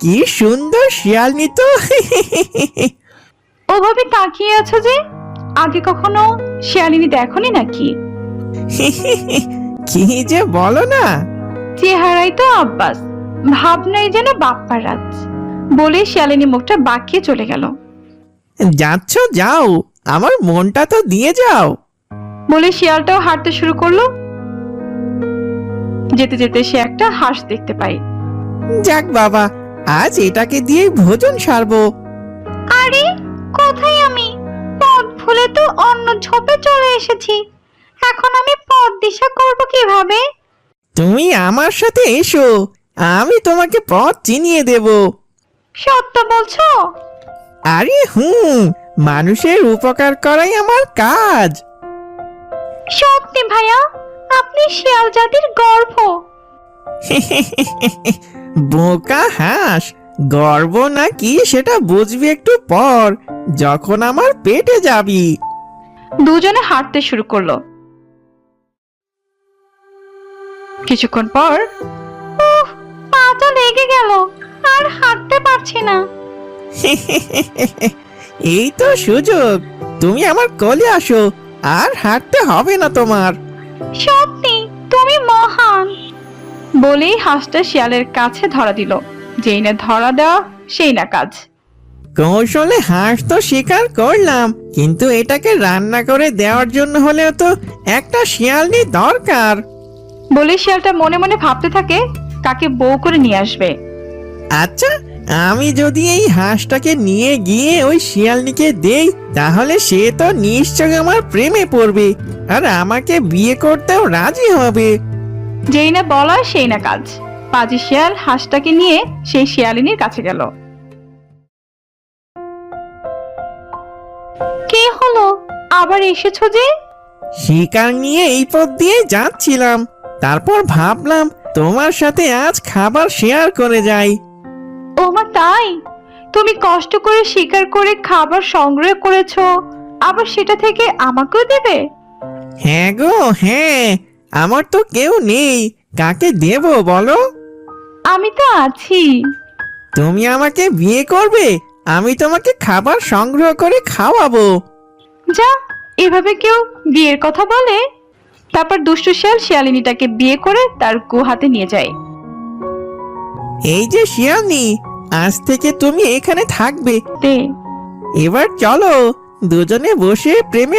কি সুন্দর শিয়ালনি তো। ওভাবে তাকিয়ে আছো যে? আগে কখনো শিয়ালিনী দেখনি নাকি? কি যে বলো না। চেহারাই তো আব্বাস। ভাবনাই যেন বাপ্পার রাজ। বলে শিয়ালিনী মুখটা বাঁকিয়ে চলে গেল। যাচ্ছ যাও। আমার মনটা তো দিয়ে যাও। বলে শিয়ালটাও হাঁটতে শুরু করল। যেতে যেতে সে একটা হাঁস দেখতে পায়। যাক বাবা আজ এটাকে দিয়ে ভোজন সারবো। আরে কোথায় আমি? পথ ভুলে তো অন্য ঝোপে চলে এসেছি। এখন আমি পথ দিশা করব কীভাবে? তুমি আমার সাথে এসো আমি তোমাকে পথ চিনিয়ে দেব। সত্য বলছো? আরে হুম মানুষের উপকার করাই আমার কাজ। সত্যি ভাইয়া আপনি শিয়াল জাতির গর্ভ। বোকা হাঁস গর্ব নাকি সেটা বুঝবি একটু পর যখন আমার পেটে যাবি। দুজনে হাঁটতে শুরু করল। কিছুক্ষণ পর উফ, পাটা লেগে গেল আর হাঁটতে পারছি না। এই তো সুযোগ তুমি আমার কোলে আসো আর হাঁটতে হবে না তোমার। সত্যি তুমি মহান বলেই হাঁসটা শিয়ালের কাছে ধরা দিল। যেই না ধরা দেওয়া সেই না কাজ। কৌশলে হাঁস তো শিকার করলাম কিন্তু এটাকে রান্না করে দেওয়ার জন্য হলেও তো একটা শিয়ালনি দরকার। বলে শিয়ালটা মনে মনে ভাবতে থাকে কাকে বউ করে নিয়ে আসবে। আচ্ছা আমি যদি এই হাঁসটাকে নিয়ে গিয়ে ওই শিয়ালনিকে দেই তাহলে সে তো নিশ্চয় আমার প্রেমে পড়বে আর আমাকে বিয়ে করতেও রাজি হবে। যেই না বলা সেই না কাজ। পাজি শিয়াল হাঁসটাকে নিয়ে সেই শিয়ালিনীর কাছে গেল। কে হলো? আবার এসেছ যে? শিকার নিয়ে এই পথ দিয়ে যাচ্ছিলাম। তারপর ভাবলাম তোমার সাথে আজ খাবার শেয়ার করে যাই। ও মা তাই? তুমি কষ্ট করে শিকার করে খাবার সংগ্রহ করেছ। আবার সেটা থেকে আমাকেও দেবে? হ্যাঁ গো হ্যাঁ। আমার তো কেউ নেই। কাকে দেব বলো? আমি তো আছি। তুমি আমাকে বিয়ে করবে? আমি তোমাকে খাবার সংগ্রহ করে খাওয়াবো। যা এভাবে কেউ বিয়ের কথা বলে? তারপর দুষ্টু শিয়াল শিয়ালিনীটাকে বিয়ে করে তার গুহাতে নিয়ে যায়। এই যে শিয়ালনি আজ থেকে তুমি এখানে থাকবে। তে। এবার চলো দুজনে বসে প্রেমের